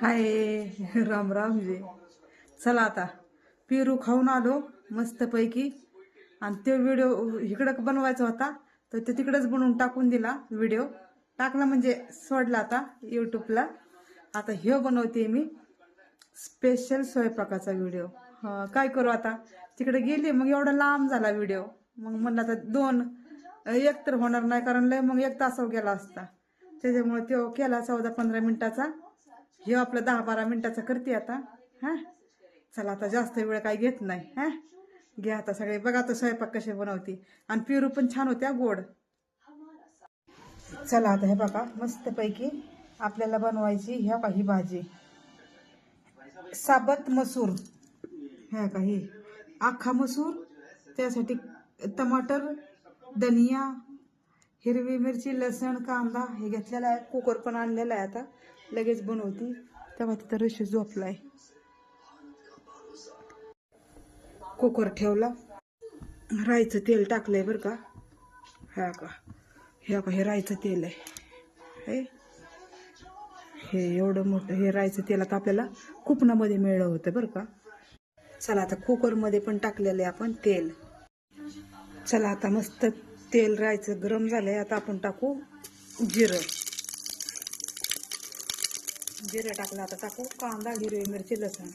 हाय राम राम जे. चला आता. पेरू खाऊन आलो मस्तपैकी. आणि तो व्हिडिओ इकडं बनवायचा होता तर ते तिकडेच बनवून टाकून दिला व्हिडिओ. टाकला म्हणजे सोडला आता यूट्यूबला आता हे बनवते मी. स्पेशल स्वयंपाकाचा व्हिडिओ. हां काय करू आता? तिकडे गेली मग एवढा लांब झाला व्हिडिओ. मग म्हणलं आता दोन एक तर होणार नाही कारण लय मग एक तासावर गेला असता. त्याच्यामुळे तो केला चौदा पंधरा मिनिटाचा. हे आपलं दहा बारा मिनिटाचं करते आता. हां? चला आता जास्त वेळ काही घेत नाही. हां? घ्या आता सगळे. बघा आता स्वयंपाक कसे बनवते. आणि पेरू पण छान होत्या गोड. चला आता हे बघा मस्तपैकी आपल्याला बनवायची ह्या काही भाजी. साबत मसूर. ह्या काही आखा मसूर त्यासाठी टमाटर धनिया हिरवी मिरची लसण कांदा हे घेतलेला आहे. कुकर पण आणलेला आहे आता. लगेच बनवती. तेव्हा तिथं रशी झोपलाय. कुकर ठेवला. राईचं तेल टाकलंय बरं का. हा का. हे का हे राईचं तेल आहे. हे. हे एवढं मोठं हे राईचं तेल आता आपल्याला कुपनामध्ये मिळलं होतं बरं का. चला आता कुकरमध्ये पण टाकलेलं आहे आपण तेल. चला आता मस्त तेल राहायचं गरम झालंय. आता आपण टाकू जिरं. जिरं टाकलं आता टाकू. कांदा हिरवी मिरची लसूण.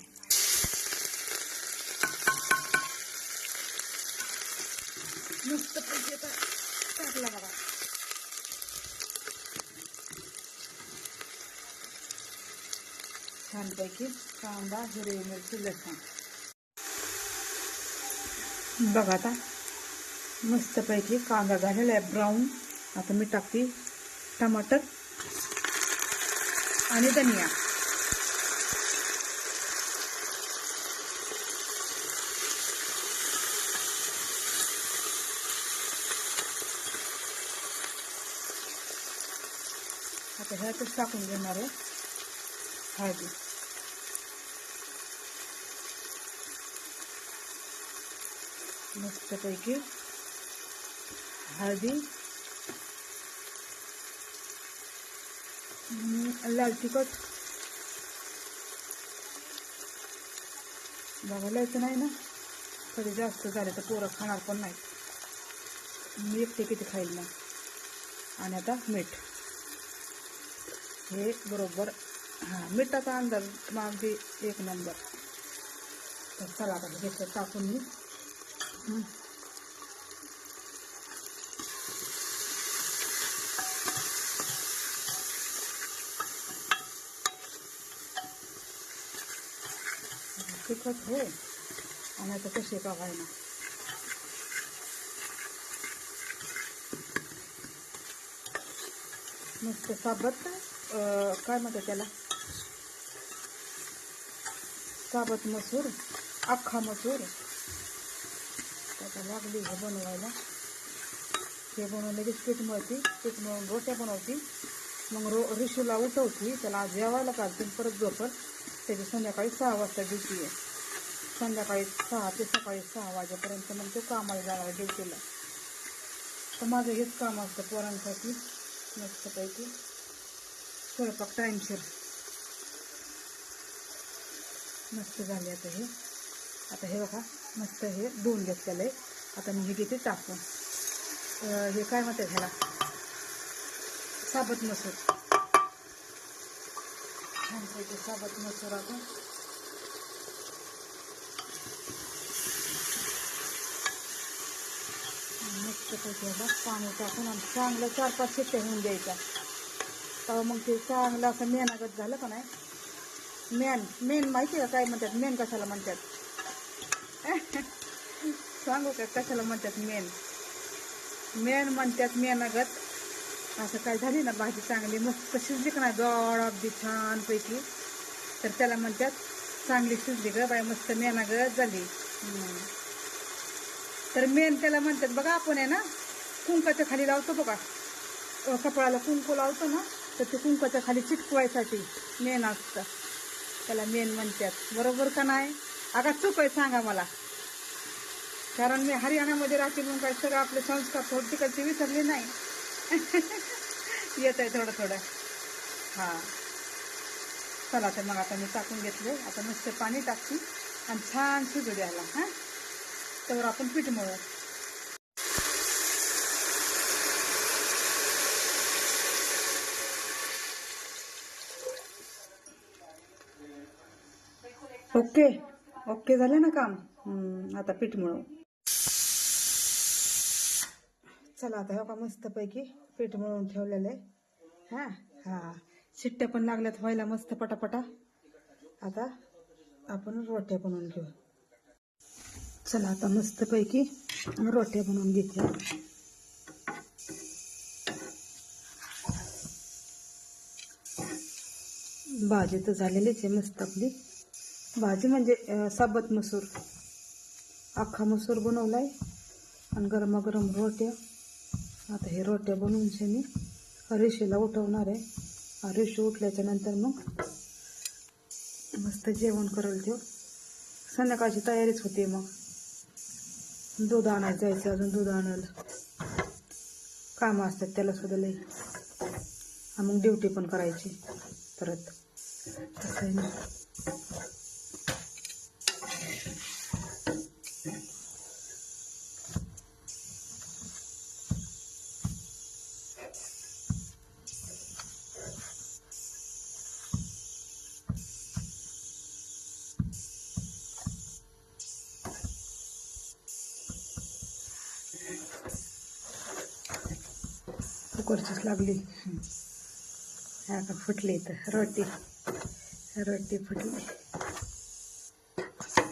मस्त पैसे टाकला बघा. छानपैकी कांदा हिरवी मिरची लसण. बघा आता. मस्तपैकी कांदा झालेला आहे. ब्राऊन. आता मी टाकते टमाटर. आणि धनिया. आता ह्यातच टाकून घेणार आहे हळदी. मस्तपैकी हळदी लाल तिखट. बघायला यायचं नाही ना? कधी जास्त झाले तर पोरं खाणार पण नाही मी एकटे किती खाईल ना आणि आता मीठ. हे बरोबर. हां मिठाचा अंदाज अगदी एक नंबर. तर चला आता घेतलं टाकून मी. तिखट हो. आणि आता कसे का ना मस्त साबत काय? म्हणतात त्याला? साबत मसूर अख्खा मसूर. त्याला लागली हे बनवायला. हे बनवून लगेच पीठ मळती. पीठ मळून रोट्या बनवती. मग रो रिशूला उठवती. त्याला जेवायला काढते परत झोपत त्याची संध्याकाळी सहा वाजता ड्युटी आहे. संध्याकाळी सहा ते सकाळी सहा वाजेपर्यंत मग ते कामाला जाणार ड्युटीला. तर माझं हेच काम असतं पोरांसाठी. मस्तपैकी स्वयंपाक टाईमशीर मस्त झाले आता हे. आता हे बघा मस्त हे धुवून घेतलेलं आहे. आता मी हे घेते टाकून हे काय म्हणतात ह्याला? साबत मसूर. छानपैकी साबत मसूर आपण मस्तपैकी ह्याला पाणी टाकून आणि चांगलं चार पाच शिट्ट्या होऊन द्यायच्या तेव्हा मग ते चांगलं असं मेनागत झालं का नाही मेन मेन माहिती आहे का काय म्हणतात मेन कशाला म्हणतात सांगू का कशाला म्हणतात मेन मेन म्हणतात मेनागत असं काय झाली ना भाजी चांगली मस्त शिजली का नाही? गॉड अगदी छानपैकी. तर त्याला म्हणतात चांगली शिजली ग बाय मस्त मेनागत झाली. हम्म. तर मेन त्याला म्हणतात बघा आपण आहे ना कुंकाच्या खाली लावतो बघा. अ, कपडाला कुंकू लावतो ना तर ते कुंकाच्या खाली चिटकवायसाठी मेन असतं. त्याला मेन म्हणतात. बरोबर का नाही? अगा चूक आहे सांगा मला. कारण मी हरियाणामध्ये राहते म्हणून काय सगळं आपले संस्कार थोडं तिकडचे विसरले नाही. येत आहे थोडं थोडं. हां. चला तर मग आता मी टाकून घेतले. आता नुसते पाणी टाकते आणि छान शिजू द्यायला हां. त्यावर आपण पीठ मळू ओके. ओके झालं ना काम? आता पीठ मळू. चला आता हो का मस्तपैकी. पीठ मळून ठेवलेलं आहे. हां हां. शिट्ट्या पण लागल्यात व्हायला मस्त पटापटा. आता आपण रोट्या बनवून घेऊ. चला आता मस्तपैकी रोट्या बनवून घेतल्या. भाजी तर झालेलीच आहे मस्त आपली. भाजी म्हणजे साबत मसूर. अख्खा मसूर बनवलाय. आणि गरमागरम रोट्या. आता हे रोट्या बनवून मी. रेशीला उठवणार आहे. रेशी उठल्याच्या नंतर मग मस्त जेवण करेल तो. संध्याकाळची तयारीच होते मग. दूध आणायला जायचं अजून दूध आणायला. कामं असतात त्याला सुद्धा लई. मग ड्युटी पण करायची परत. तसं आहे लागली. आता फुटली तर रोटी. रोटी फुटली.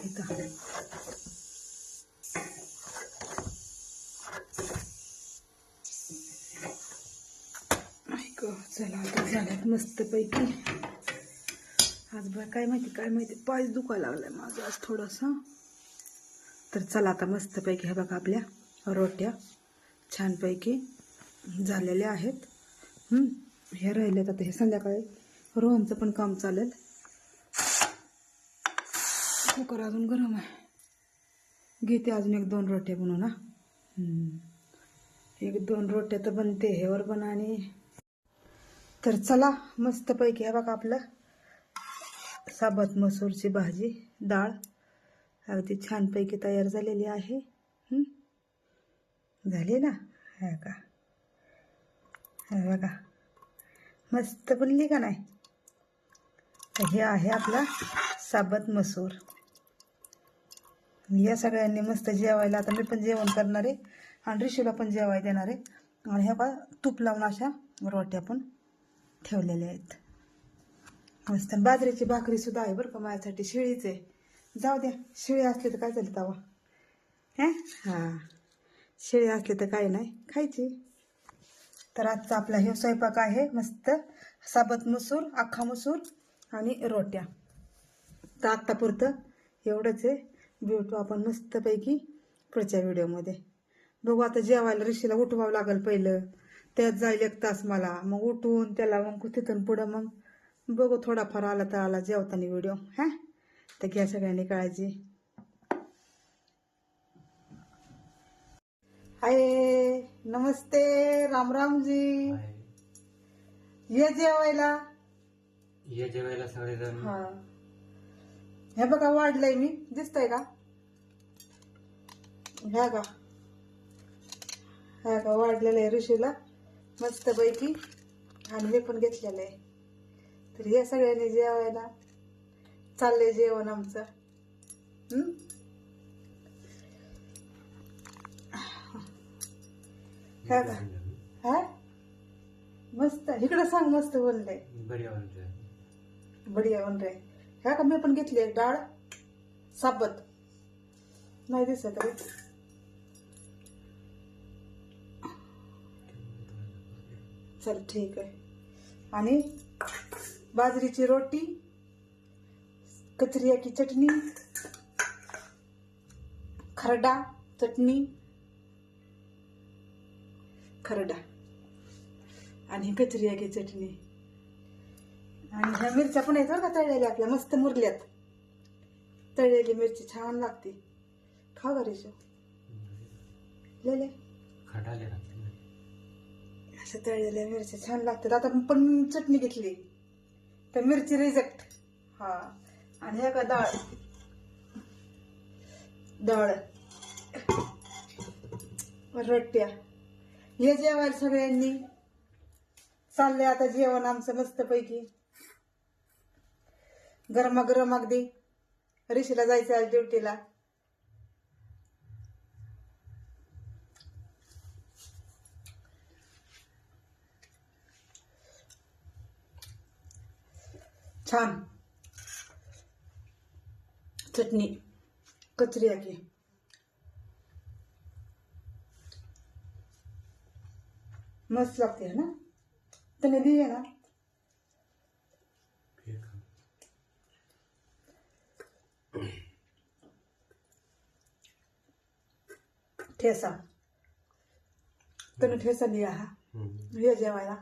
इथं. चला आता झाल्यात मस्तपैकी. आज बरं काय माहिती काय माहिती. पायच दुखायला लागलाय माझं आज थोडंसं. तर चला आता मस्तपैकी हे बघा आपल्या रोट्या. छानपैकी. झालेल्या आहेत. हे राहिलेत आता हे संध्याकाळी. रोहनचं पण काम चालेल कुकर अजून गरम आहे. घेते अजून एक दोन रोट्या बनवून ना एक दोन रोट्या तर बनते हेवर पण आणि तर चला मस्तपैकी हे बघा आपलं साबत मसूरची भाजी डाळ. अगदी छानपैकी तयार झालेली आहे. झाले झाली ना? हा का? हे बघा. मस्त बनली का नाही? तर हे आहे आपला साबत मसूर. या सगळ्यांनी मस्त जेवायला आता मी पण जेवण करणार आहे आणि ऋषीला पण जेवाय देणार आहे. आणि ह्या बा तूप लावून अशा रोट्या पण ठेवलेल्या आहेत. मस्त. बाजरीची भाकरी सुद्धा आहे बरं का माझ्यासाठी शिळीच आहे. जाऊ द्या शिळी असली तर काय झालं तवा? हे? हां. शिळी असली तर काय नाही. खायची. तर आजचा आपला हे स्वयंपाक आहे मस्त. साबत मसूर अख्खा मसूर आणि रोट्या. तर आत्तापुरतं एवढंच आहे. भेटू आपण मस्तपैकी पुढच्या व्हिडिओमध्ये. बघू आता जेवायला ऋषीला उठवावं लागेल पहिलं. त्यात जाईल एक तास मला. मग उठून त्याला मग तिथून पुढं मग बघू थोडाफार आला तर आला जेवताना व्हिडिओ. हा? तर घ्या सगळ्यांनी काळजी. हाय नमस्ते राम रामजी ये जेवायला? ये जेवायला सगळेजण. हा. हे बघा वाढलंय मी. दिसतंय का? ह्या का ह्या का वाढलेलं आहे ऋषीला. मस्त पैकी आणि मी पण घेतलेलं आहे. तर हे सगळ्यांनी जेवायला. चाललंय जेवण आमचं. हं? हा? मस्त. इकडं सांग मस्त आवडते बढिया बन रहे ह्या का मी पण घेतली डाळ? साबत. नाही दिसत रे. चल ठीक आहे. आणि बाजरीची रोटी कचरिया की चटणी खरडा चटणी खरडा. आणि कचरिया की चटणी. आणि ह्या मिरच्या पण आहेत बरं का तळलेल्या आपल्या मस्त मुरल्यात. तळलेली मिरची छान लागते. खा लागते असं तळलेल्या मिरच्या छान लागतात. आता पण चटणी घेतली. तर मिरची रिजेक्ट हा. आणि हे का डाळ. डाळ. रट्ट्या. हे जेवायला सगळ्यांनी. चाललंय आता जेवण आमचं मस्त पैकी गरमागरम अगदी. ऋषीला जायचं आज ड्युटीला. छान. चटणी. कचरी की मस्त लागते है ना तने दी है ना. ठेसा तने ठेसा लिया हा. ये जेवायला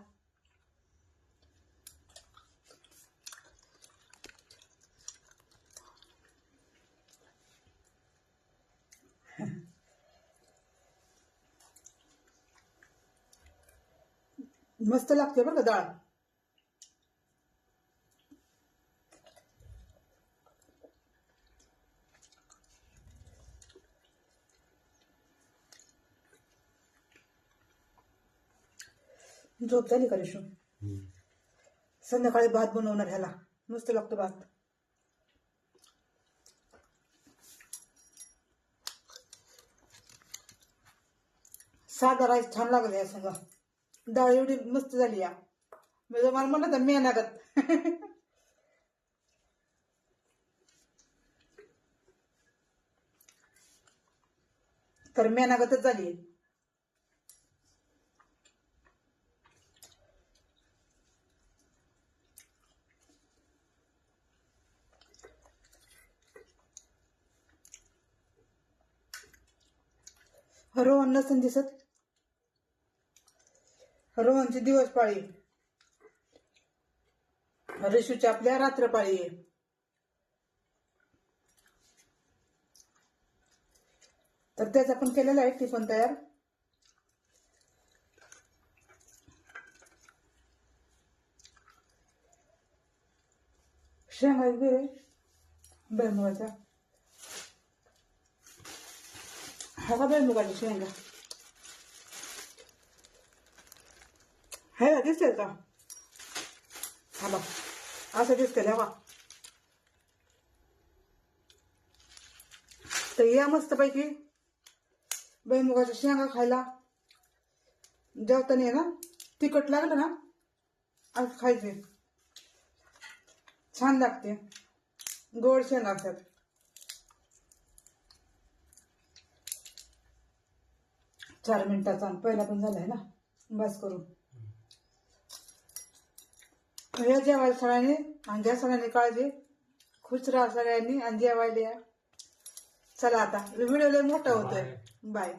मस्त लागते बरं का डाळ. झोप झाली का रेशू. संध्याकाळी भात बनवणार ह्याला. मस्त लागतो भात. साधा राईस छान लागला या संग. डाळ एवढी मस्त झाली या. म्हणजे मला म्हणत तर मेनागत तर मेनागतच झाली रोहन नसन दिसत रोहनची दिवस पाळी. रिशूची आपल्या रात्रपाळी. पाळी तर त्याचा पण केलेलं आहे ती पण तयार. शेंगा वगैरे हा का बैमुगाची शेंगा? दिसेल का? हा बघ असं दिसतंय हवा बा तर या मस्तपैकी बैमुगाच्या शेंगा खायला. जेवताना आहे ना तिखट लागलं ना असं खायचे. छान लागते. गोड शेंगा असतात. चार मिनिटाचा पहिला पण झालाय ना बस करून. या जेवायला सगळ्यांनी आणि घ्या सगळ्यांनी काळजी खुश राहा सगळ्यांनी आणि जेवायला या. चला आता व्हिडिओ लय मोठा होतोय. बाय.